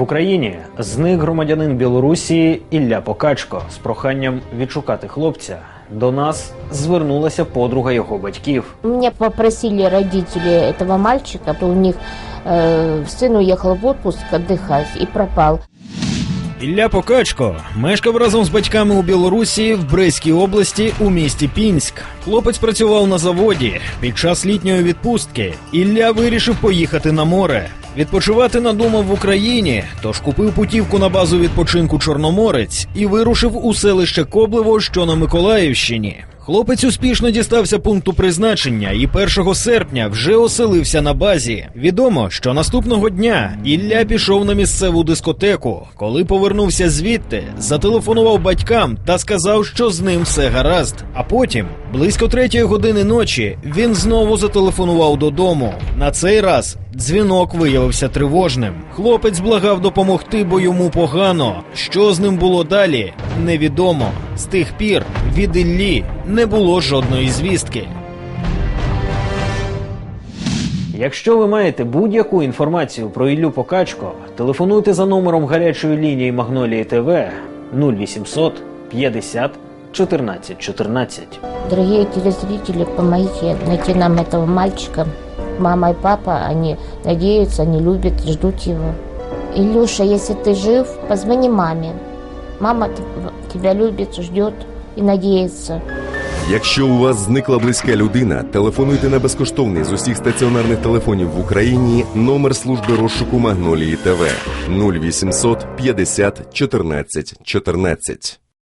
Україні зник громадянин Білорусі Ілля Покачко з проханням відшукати хлопця. До нас звернулася подруга його батьків. Меня попросили родители этого мальчика, то у них э, сын уехал в отпуск отдыхать и пропал. Ілля Покачко мешкав разом з батьками у Білорусі в Брестській області у місті Пінськ. Хлопець працював на заводі. Під час літньої відпустки Ілля вирішив поїхати на море. Відпочивати надумав в Україні, тож купив путівку на базу відпочинку Чорноморець і вирушив у селище Коблево, що на Миколаївщині. Хлопець успішно дістався пункту призначення і 1 серпня вже оселився на базі. Відомо, що наступного дня Ілля пішов на місцеву дискотеку. Коли повернувся звідти, зателефонував батькам та сказав, що з ним все гаразд. А потім, близько третьої години ночі, він знову зателефонував додому. На цей раз дзвінок виявився тривожним. Хлопець благав допомогти, бо йому погано. Що з ним було далі, невідомо. З тих пір від Іллі не було жодної звістки. Якщо ви маєте будь-яку інформацію про Іллю Покачко, телефонуйте за номером гарячої лінії Магнолії ТВ 0800 50 14 14. Дорогие телезрители, помогите найти нам этого мальчика. Мама и папа, они надеются, они любят, ждут его. Илюша, если ты жив, позвони маме. Мама тебя любит, ждет и надеется. Якщо у вас зникла близька людина, телефонуйте на безкоштовний з усіх стаціонарних телефонів в Україні номер служби розшуку Магнолії ТВ 0800 50 14 14.